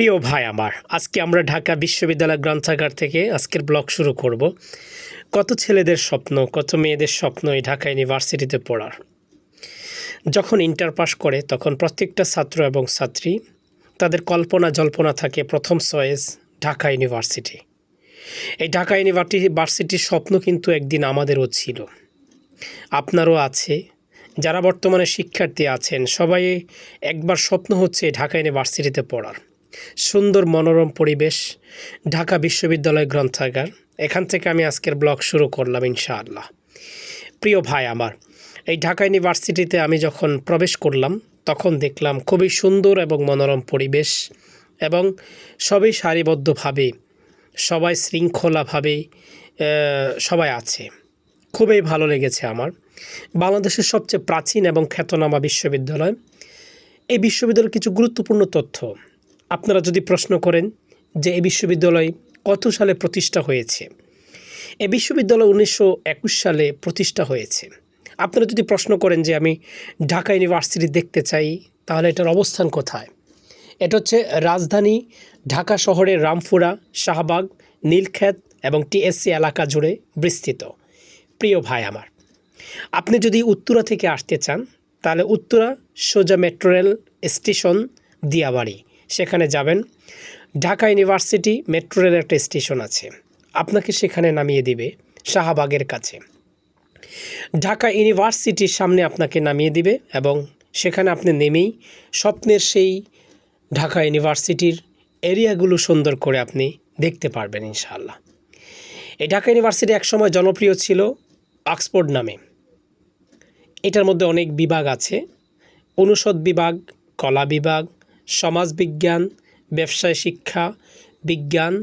প্রিয় ভাই আমার, আজকে আমরা ঢাকা বিশ্ববিদ্যালয় গ্রন্থাগার থেকে আজকের ব্লগ শুরু করব। কত ছেলেদের স্বপ্ন, কত মেয়েদের স্বপ্ন এই ঢাকা ইউনিভার্সিটিতে পড়ার। যখন ইন্টার পাস করে তখন প্রত্যেকটা ছাত্র এবং ছাত্রী তাদের কল্পনা জল্পনা থাকে প্রথম চয়েস ঢাকা ইউনিভার্সিটি। এই ঢাকা ইউনিভার্সিটির স্বপ্ন কিন্তু একদিন আমাদেরও ছিল। আপনারও আছে। যারা বর্তমানে শিক্ষার্থী আছেন, সবাই একবার স্বপ্ন হচ্ছে ঢাকা ইউনিভার্সিটিতে পড়ার। সুন্দর মনোরম পরিবেশ, ঢাকা বিশ্ববিদ্যালয় গ্রন্থাগার। এখান থেকে আমি আজকের ব্লগ শুরু করলাম ইনশাআল্লাহ। প্রিয় ভাই আমার, এই ঢাকা ইউনিভার্সিটিতে আমি যখন প্রবেশ করলাম, তখন দেখলাম খুবই সুন্দর এবং মনোরম পরিবেশ এবং সবই সারিবদ্ধভাবে, সবাই শৃঙ্খলাভাবে সবাই আছে। খুবই ভালো লেগেছে আমার। বাংলাদেশের সবচেয়ে প্রাচীন এবং খ্যাতনামা বিশ্ববিদ্যালয়। এই বিশ্ববিদ্যালয়ের কিছু গুরুত্বপূর্ণ তথ্য। আপনারা যদি প্রশ্ন করেন যে এই বিশ্ববিদ্যালয় কত সালে প্রতিষ্ঠা হয়েছে? এ বিশ্ববিদ্যালয় উনিশশো একুশ সালে প্রতিষ্ঠা হয়েছে। আপনারা যদি প্রশ্ন করেন যে আমি ঢাকা ইউনিভার্সিটি দেখতে চাই, তাহলে এটার অবস্থান কোথায়? এটা হচ্ছে রাজধানী ঢাকা শহরের রামপুরা, শাহবাগ, নীলক্ষেত এবং টিএসসি এলাকা জুড়ে বিস্তৃত। প্রিয় ভাই আমার, আপনি যদি উত্তরা থেকে আসতে চান, তাহলে উত্তরা সোজা মেট্রো রেল স্টেশন দিয়াবাড়ি। সেখানে যাবেন। ঢাকা ইউনিভার্সিটি মেট্রো রেল একটা স্টেশন আছে। আপনাকে সেখানে নামিয়ে দিবে শাহবাগের কাছে। ঢাকা ইউনিভার্সিটির সামনে আপনাকে নামিয়ে দিবে এবং সেখানে আপনি নেমেই স্বপ্নের সেই ঢাকা ইউনিভার্সিটির এরিয়াগুলো সুন্দর করে আপনি দেখতে পারবেন ইনশাআল্লাহ। এই ঢাকা ইউনিভার্সিটি একসময় জনপ্রিয় ছিল অক্সফোর্ড নামে। এটার মধ্যে অনেক বিভাগ আছে। অনুষদ বিভাগ, কলা বিভাগ সমাজবিজ্ঞান, ব্যবসায় শিক্ষা, বিজ্ঞান,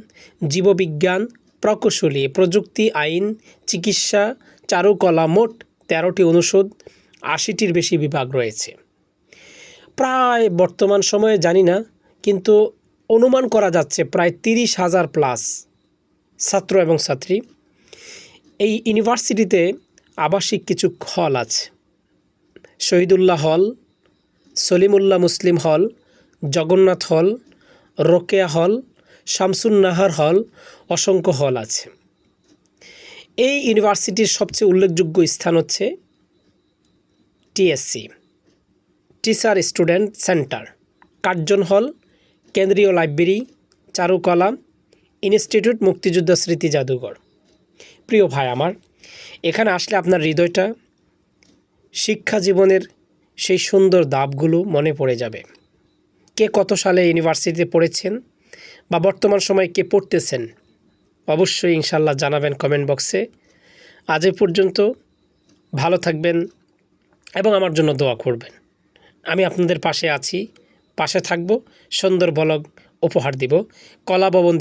জীববিজ্ঞান, প্রকৌশলী, প্রযুক্তি, আইন, চিকিৎসা, চারুকলা মোট তেরোটি অনুষদ, আশিটির বেশি বিভাগ রয়েছে। প্রায় বর্তমান সময়ে জানি না, কিন্তু অনুমান করা যাচ্ছে প্রায় তিরিশ হাজার প্লাস ছাত্র এবং ছাত্রী এই ইউনিভার্সিটিতে আবাসিক কিছু হল আছে। শহীদুল্লাহ হল, সলিমুল্লাহ মুসলিম হল জগন্নাথ হল, রোকেয়া হল, শামসুন্নাহার হল, অসংখ্য হল আছে। এই ইউনিভার্সিটির সবচেয়ে উল্লেখযোগ্য স্থান হচ্ছে TSC, teacher student centre, Curzon hall, কেন্দ্রীয় লাইব্রেরি, চারুকলা, ইনস্টিটিউট মুক্তিযুদ্ধ স্মৃতি জাদুঘর। প্রিয় ভাই আমার, এখানে আসলে আপনার হৃদয়টা শিক্ষা জীবনের সেই সুন্দর দাবগুলো মনে পড়ে যাবে। কে কত সালে ইউনিভার্সিটিতে পড়েছেন বা বর্তমান সময়ে কে পড়তেছেন? অবশ্যই ইনশাল্লাহ জানাবেন কমেন্ট বক্সে। আজ এ পর্যন্ত ভালো থাকবেন এবং আমার জন্য দোয়া করবেন। আমি আপনাদের পাশে আছি, পাশে থাকব, সুন্দর বলগ উপহার দিব। কলা ভবন